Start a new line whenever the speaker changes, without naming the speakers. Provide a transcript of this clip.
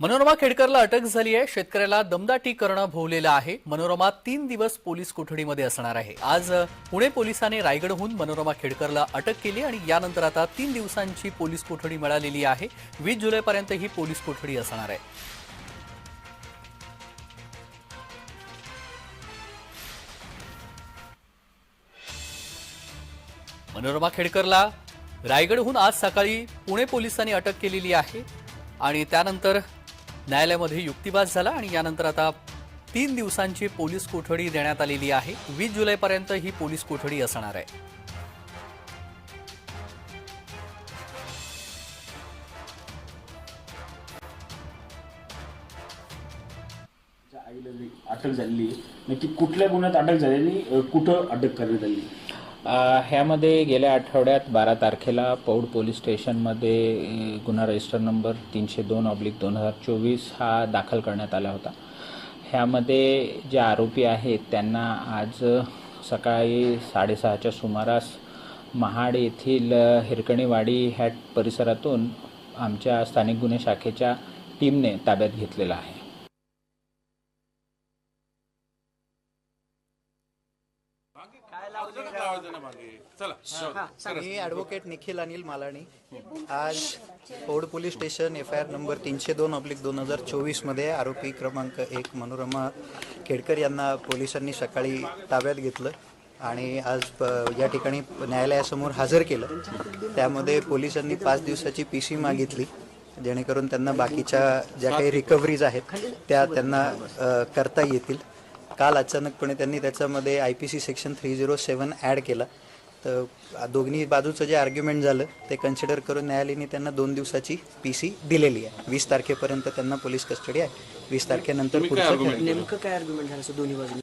मनोरमा खेडकरला अटक झाली आहे. शेतकऱ्याला दमदाटी करणं भोवलेलं आहे. मनोरमा तीन दिवस पोलीस कोठडीमध्ये असणार आहे. आज पुणे पोलिसांनी रायगडहून मनोरमा खेडकरला अटक केली आणि यानंतर आता तीन दिवसांची पोलीस कोठडी मिळालेली आहे. वीस जुलैपर्यंत ही पोलीस कोठडी असणार आहे. मनोरमा खेडकरला रायगडहून आज सकाळी पुणे पोलिसांनी अटक केलेली आहे. आणि त्यानंतर न्यायालयामध्ये युक्तिवाद झाला आणि यानंतर आता तीन दिवसांची पोलीस कोठडी देण्यात आलेली आहे. वीस जुलैपर्यंत ही पोलीस कोठडी असणार आहे.
आईला अटक झालेली नक्की कुठल्या गुन्ह्यात अटक झालेली कुठं अटक करण्यात आली
ह्यामध्ये गेल्या आठवड्यात बारा तारखेला पौड पोलीस स्टेशनमध्ये गुन्हा रजिस्टर नंबर तीनशे दोन ऑब्लिक दोन हजार चोवीस हा दाखल करण्यात आला होता. ह्यामध्ये जे आरोपी आहेत त्यांना आज सकाळी साडेसहाच्या सुमारास महाड येथील हिरकणीवाडी ह्या परिसरातून आमच्या स्थानिक गुन्हे शाखेच्या टीमने ताब्यात घेतलेला आहे.
मी ॲडव्होकेट निखिल अनिल मालाणी आज Paud police station F I R number तीनशे दोन ऑब्लिक दोन हजार चोवीसमध्ये आरोपी क्रमांक एक मनोरमा खेडकर यांना पोलिसांनी सकाळी ताब्यात घेतलं आणि आज या ठिकाणी न्यायालयासमोर हजर केलं. त्यामध्ये पोलिसांनी पाच दिवसाची पी सी मागितली जेणेकरून त्यांना बाकीच्या ज्या काही रिकव्हरीज आहेत त्या त्यांना करता येतील. काल अचानकपणे त्यांनी त्याच्यामध्ये I P C section three zero seven add केला. तर दोन्ही बाजूचं जे आर्ग्युमेंट झालं ते कन्सिडर करून न्यायालयाने त्यांना दोन दिवसाची पी सी दिलेली आहे. वीस तारखेपर्यंत त्यांना पोलीस कस्टडी आहे. वीस तारखेनंतर पुढचं
नेमकं काय आर्ग्युमेंट झालं असं दोन्ही बाजूने?